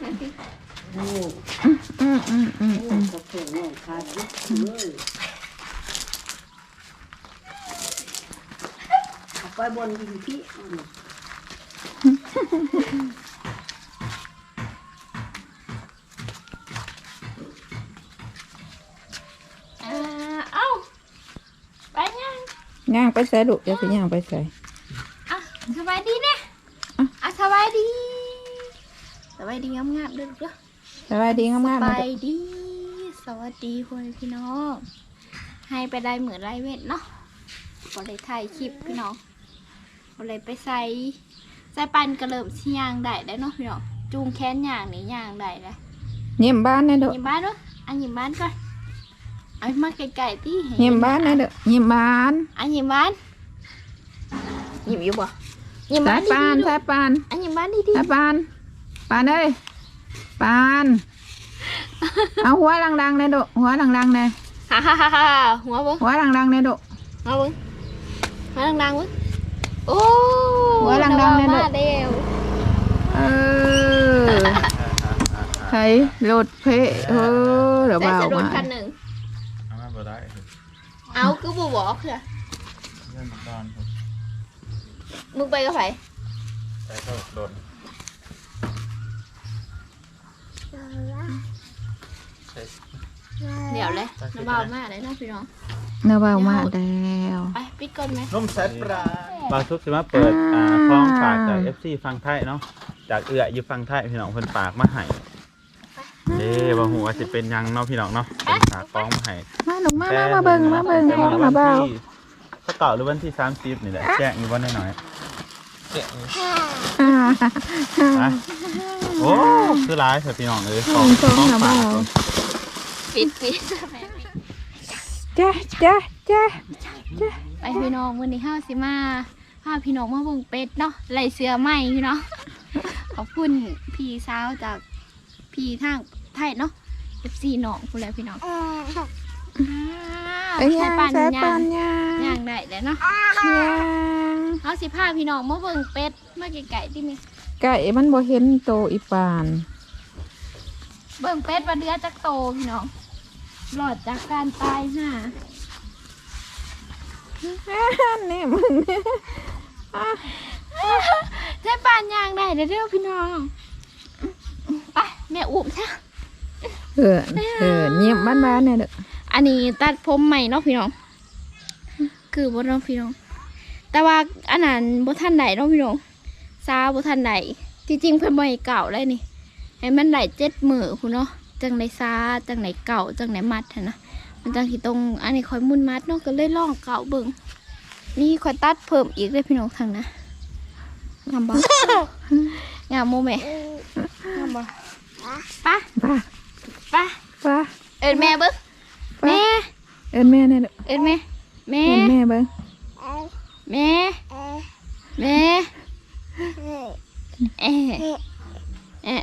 อ้อืมอืมอืมอืมขาดนิดเลยเอาไปบนดินพี่อืมอ่าเอ้าไปยังย่างไปใส่ลูกจะสิย่างไปใส่อะสบายดีเนี่ยอะอะสบายดี สบายดีงามๆเด้อลูกเด้อสบายดีงามสๆมาบาเด้ยอดี สวัสดีพ่อแม่พี่น้อง ให้ไปได้เหมือนไรเวทเนาะก็เลยถ่ายคลิปพี่น้องก็เลยไปใส่ใส่ปันกระเริ่มชิยางได้ได้เนาะพี่น้อง จูงแขนย่างนี่ย่างได้เลยเยี่ยมบ้านนะเด้อหยิบบ้านด้วยอันหยิบบ้านก่อนเอามาไกลๆที่เยี่ยมบ้านนะเด้อเยี่ยมบ้านอันหยิบบ้านหยิบอยู่บ่หยิบสาบ้ายนปานดีๆลูสายกปานอันหยิบบ้านดีสายปาน bạn ơi bạn à, หัวดังๆเลยดุหัวดังๆเลยฮ่าฮ่าฮ่าฮ่าหัวบุ้งหัวดังๆเลยดุหัวบุ้งหัวดังๆบุ้งโอ้หัวดังๆเลยดุเออใช่หลุดเพะเออเดี๋ยวเบามาเอาคือบัวบอกเลยมึงไปก็ไปไปก็โดน เดี๋ยวเลยน้ำเบามากเลยนะพี่น้องเนื้อเบามาแล้วไปปิดก่อนไหมนุ่มแซ่บปลาบาซุปสิมาเปิดอ่าคล้องฝากจาก FC ฟังไทยเนาะจากเอื้ออยู่ฟังไทยพี่น้องเพิ่นฝากมาให้เด้บ่ฮู้ว่าสิเป็นหยังเนาะพี่น้องเนาะเพิ่นฝากคล้องมาให้มาหนุกมามามาเบิ่งมาเบิ่งแต่ให้วันมาเบาที่เขาเก่าหรือวันที่30นี่แหละแจ้งอยู่วันน้อยอ่าๆนะโอ้คือหลายเถอะพี่น้องเอ้ยของตรงของนะฝาเบาก ปิดปิดจ้าจ้าจ้าไปพี่น้องวันนี้ห้าสิมาพาพี่น้องมาเบิ่งเป็ดเนาะไหลเสือใหม่พี่น้องขอบคุณพี่สาวจากพี่ทางไทยเนาะ FC น้องคุณแล้วพี่น้องไปย่างปั่นใส่ย่าปังนย่างย่างได้แล้วเนาะย่างเอาสิพาพี่น้องมาเบิ่งเป็ดมาไก่ๆที่นี่ไก่มันบ่เห็นโตอีปาน เบิ่งเป็ดว่าเดือจักโตพี่น้อง หลอดจากการตายห่านี่มึงเนี่ยใช้ปานย่างได้เด้อเด้อพี่น้องไปแม่อุ้มซะเออเออเงียบบ้านๆเนี่ยเด้ออันนี้ตัดผมใหม่เนาะพี่น้อง คือบ่เนาะพี่น้อง แต่ว่าอันนั้นบ่ทันไหนเนาะพี่น้องซาบ่ทันไหนที่จริงเพิ่นบ่ให้เก่าเลยนี่ให้มันได้เจ็ดมือพุ่นเนาะ จังไดซาจังไดเก่าจังไดมัดหั้นนะมันจังที่ตรงอันนี้ค่อยมุนมัดเนาะก็เลยลองเก่าเบิ่งนี่ค่อยตัดเพิ่มอีกเลยพี่น้องทางนะงามบ่งามโมแม่งามบ่ไปป้าไปป้าเอิ้นแม่เบิ่งแม่เอิ้นแม่เนี่ยเด้อเอิ้นแม่แม่เอิ้นแม่เบิ่งแม่แม่เอ๊ะเอ๊ะ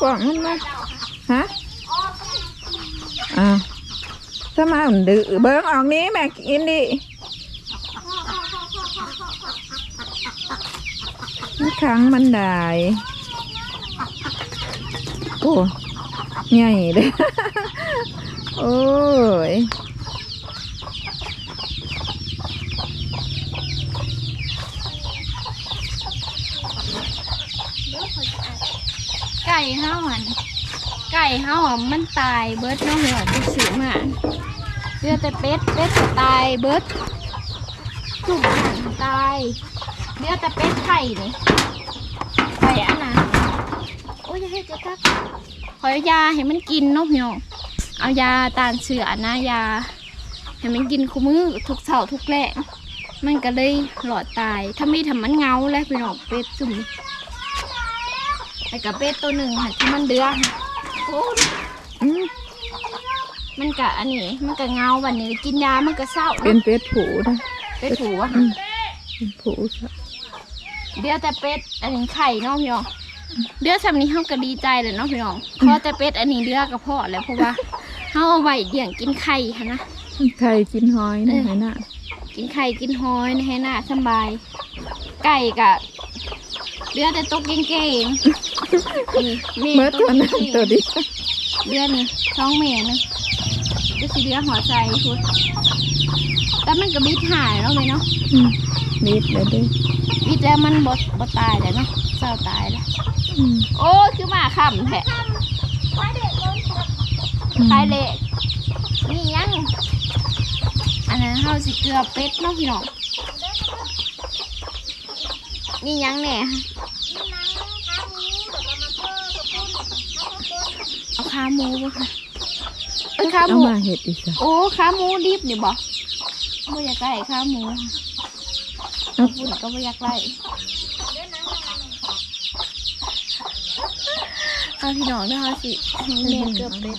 ปองมันมาฮะอ้าวถ้ามามันดื้อเบิ้งออกนี้แม่กินดิมันขังมันได้โอ้ใหญ่เลย โอ้ยไก่เฮาหันไก่เฮาอะมันตายเบิดเนาะหัวที่ซื้อมาเหลือแต่เป็ดเป็ดตายเบิดทุกอย่างตายเหลือแต่เป็ดไข่นี่ไข่อันนั้นโอ้ยให้จะตักอยเอายาให้มันกินนาะพี่น้อง เอายาตานเสือนะยา ให้มันกินคู่มือทุกเช้าทุกแลงมันก็เลยหลอดตาย ถ้าไม่ทำมันเงาแล้วพี่น้องเป็ดจุ่มแต่กับเป็ดตัวหนึ่งค่ะที่มันเดือดโอ้ยอืมมันกะอันนี้ มันกะเงาวันนี้กินยา มันก็เศร้า เป็นเป็ดผูนะเป็ดถูวะเป็นผูซะเดี๋ยวแต่เป็ดอันนี้ไข่เนาะพี่น้องเดือดสำนี้เฮาก็ดีใจเลยเนาะพี่น้องพอแต่เป็ดอันนี้เดือดก็พอแล้วเพราะว่า เฮาเอาไว้เลี้ยงกินไข่ค่ะนะ ไข่กินหอยนะไหนน่ะกินไข่กินหอยนะให้หน้าสำบาย ไก่กะเดือดแต่ตกเก่งๆนี่แม่เมื่อตตัวกนั้นเก่งตัวนี้เดือดนี่ท้องแม่นึงจะสิเดือดหัวใจพุดแต่มันก็บิดหายเนาะไหมเนาะอืมนิดเลยดิบิดแล้วมันบดบดตายเลยเนาะเศร้าตายแล้ว อืมโอ้ยคือหมาขำแท้ ตายเละนี่ยัง อันนั้นเขาสิเกลือเป็ดเนาะพี่น้อง นี่ยังแหน่เอาขาหมูบ่ค่ะเอ้ยขาหเอามู มาเห็ดอีกจ้ะโอ้ขาหมูดิบนี่บ่บ่อยากไล่ขาหมูเอาปุ่นก็บ่อยากไล่เอาพี่น้องนะคะสิให้แม่เกลือเป็ด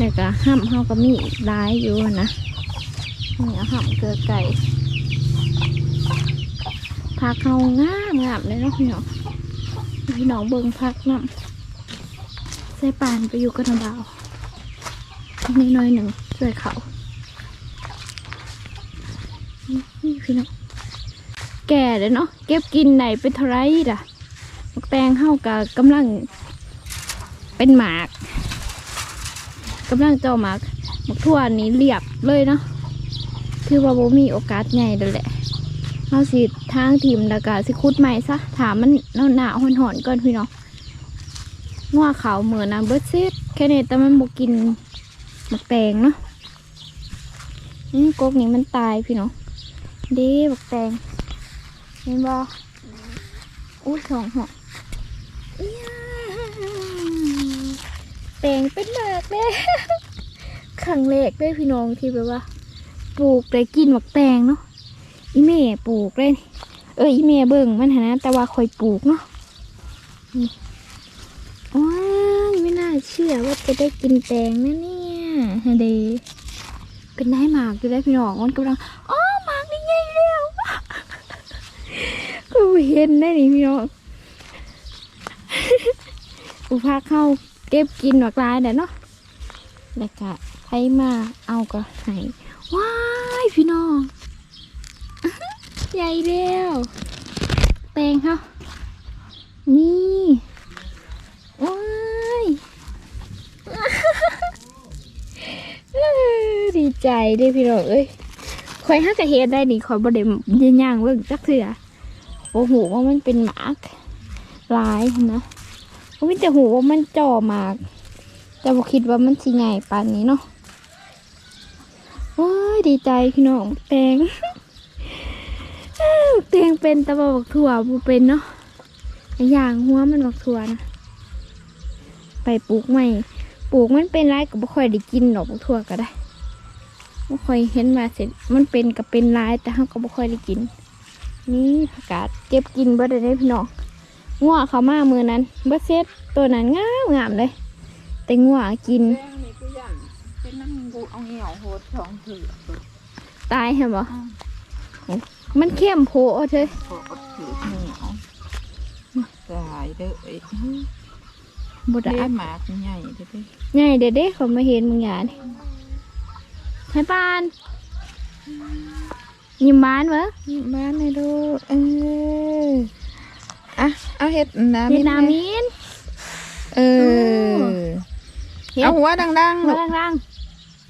แล้วก็ห้ำเขาก็มีร้ายอยู่นะนี่เอาห้ำเกลือไก่พักเขางามงามเลยเนาะพี่น้องพี่น้องเบิ่งพักน้ำใส่ปานไปอยู่กับน้ำเบานิดหน่อยหนึ่งช่วยเขาพี่น้องแก่เลยเนาะเก็บกินไหนเป็นเท่าไรล่ะมักแตงเข้ากับกำลังเป็นหมาก กำลังเจ้าหมากหมักทั่วนี้เรียบเลยเนาะคือว่าโบมีโอกาสใหญ่เลยแหละเอาสิทางทีมแล้วก็สิคุดใหม่ซะถามมันหนาวหนาวๆหอนๆก่อนพี่น้องงัวเขาเหมือนนะเบิร์ดซิดแค่นี้แต่มันบกินหมักแตงเนาะนี่กกนี้มันตายพี่น้องดีหมักแตงเห็นบ่อุ้ยสองหัวอิ๊ยาแตงเป็นหมากเลยครั้งแรกเลยพี่น้องที่แบบว่า ปลูกได้กินหมักแตงเนาะอีเม่ปลูกเลยเอออีเม่เบิ่งมันหนนะแต่ว่าคอยปลูกเนาะว้าไม่น่าเชื่อว่าจะได้กินแตงนะเนี่ยเดเป็นได้หมากอยู่ได้พี่น้องมันกำลังอ๋อหมากนี่ไงแล้วก็เห็นได้นี่พี่น้องอุพาเข้า เก็บกินหมากลายเด้เนาะแล้วก็ใครมาเอาก็ให้ว้ายพี่น้องใหญ่แล้วแตงเขานี่ว้ายดีใจด้พี่น้องเอ้ยคอยฮักกะเฮ็ดได้นี่คอยบ่ได้ยินย่างเบิ่งจักเถื่อโอ้โหว่ามันเป็นหมากลายนะ บ่มีแต่หูว่ามันจ่อมาก แต่บ่คิดว่ามันสิใหญ่ปานนี้เนาะว้าดีใจพี่น้องแตงเตียงเป็นตะบบักถั่วบูเป็นเนาะไอ้ย่างหัวมันบักถั่วนะไปปลูกใหม่ปลูกมันเป็นไรก็บ่ค่อยได้กินดอกบกถั่วก็ได้บ่ค่อยเห็นมาเสร็จมันเป็นก็เป็นไรแต่เราก็บ่ค่อยได้กิน นี่ผักกาดเก็บกินเบิดได้พี่น้อง งัวเขามามือนั้นเบิดเซ็ตตัวนั้นงามงามเลย แต่งัวกิน แป้งนี่กูย่างเป็นน้ำกูเอาเหี่ยวโหดสองถือตายเหรอมันเข้มโพดเธอโหดถือเหนียวตายเด้อไอ้บไดเด้อัดหมากใหญ่เด้อเด้อใหญ่เด็ดเด้เขามาเห็นมึงอย่านี่ให้ปานยิ้มบ้านวะบ้านเลยดูกเอออะ เอาเห็ดน้ำเวียดนาไหมินเออเฮ็ดเอาหัวดังๆหัลูวกดัง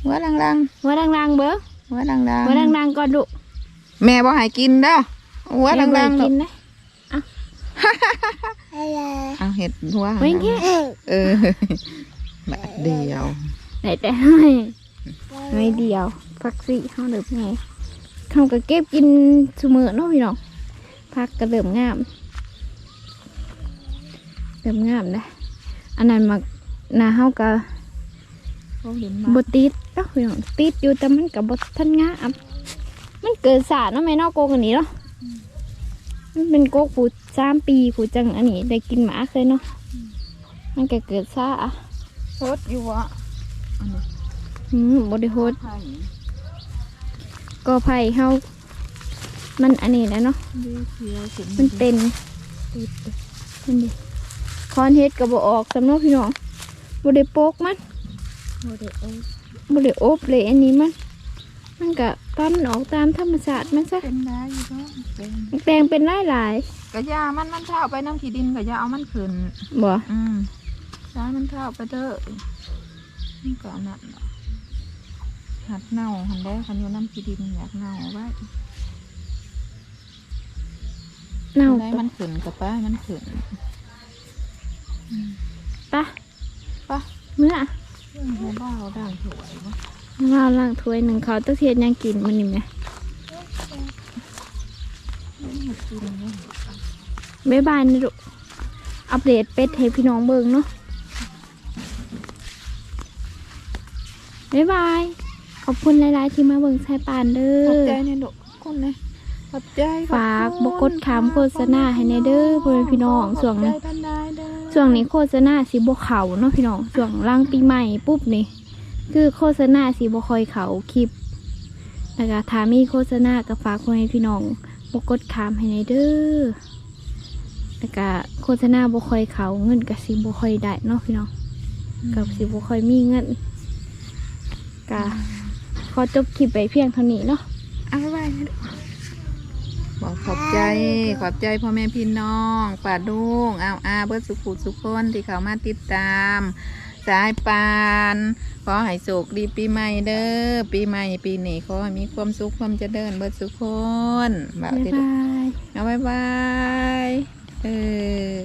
หัวดังๆหัวดังๆเบ้อๆหัวดังหัวดังๆก่อนดุๆแม่บ่ให้กินเด้อหัวดังๆแม่ลูกิกนนะเอาเห็ดหัวเว้ยแค่เออแบบเดียวไหนแต่ไม่ไม่เดียวฟักซี่เฮาเดิมไงเฮาก็เก็บกินเสมอเนาะพี่น้องผักก็เริ่มงาม เริ่มงามนะอันนั้นมักนาเฮาก็เขาเห็นบติดเนาะพี่น้องติดอยู่แต่มันกับบทันงามมันเกิดสาเนาะแม่เนอกโกกอันนี้เนาะมันเป็นโกกผูสามปีผูจังอันนี้ได้กินหมาเคยเนาะมันก็เกิดซาโคตรอยู่วะอืมบไดิโฮดไผ่ก็ไผ่เฮามันอันนี้แหละเนาะดีเขียวขึ้นมันเป็นติดมันดิ คอนเฮ็ดก็บ่ออกสำเนาะพี่น้องบ่ได้โปกมันโอ้เด็กเอ้ยบ่ได้อบเลยอันนี้มันมันก็ปั้มนออกตามธรรมชาติมันซะเป็นได้อยู่ก็เป็นแตงเป็นหลายหลายกะยามันมันเท่าไปน้ำขี้ดินกะยาเอามันขึ้นๆบ่อืมยามันเท่าไปเด้อมันก็นั่นน่ะหัดเน่าหันได้คันอยู่น้ำขี้ดินอยากเน่าไว้เน่าได้มันขึ้นกับป้ามันขึ้น ปะปะเมื่อเรื่องหัวบ้าด่างสวยวะเราล้างถ้วยหนึ่งเขาต้องเทียนยังกินมันนี่ไหมมันกินเนี่ยบ๊ายบายนะลูกอัปเดตเป็ดให้พี่น้องเบิ่งเนาะบ๊ายบาย ขอบคุณหลายๆที่มาเบิ่งสายปานเด้ขอบอใจเนี่ยดอกคนเลยขอบใจขอบคุณฝากบกดขามโฆษณาให้ในเด้อพ่อแม่พี่น้องส่วงขอบใจนี้ท่านได้เด้อ ช่วงนี้โฆษณาสีบเขาเนาะพี่น้องช่วงล่างปีใหม่ปุ๊บนี่คือโฆษณาสีบคอยเขาคลิปแล้วก็ถ้ามีโฆษณาก็ฝากคนให้พี่น้องบกดขามให้ในเด้อแล้วก็โฆษณาบคอยเขาเงินกับสีบคอยได้เนาะพี่น้องกับสีบคอยมีเงินก็ขอจบคลิปไปเพียงเท่านี้เนาะเอาไว้นะบอก ขอบใจ ขอบใจพ่อแม่พี่น้องป่าดุงเอาอาเบิดสุขุสุขคนที่เขามาติดตาม สายปานขอให้สุขดีปีใหม่เด้อปีใหม่ปีนี้ขอให้มีความสุขความเจริญเบิดสุขคนแบบบ๊ายที่บายเอาบายบายเออ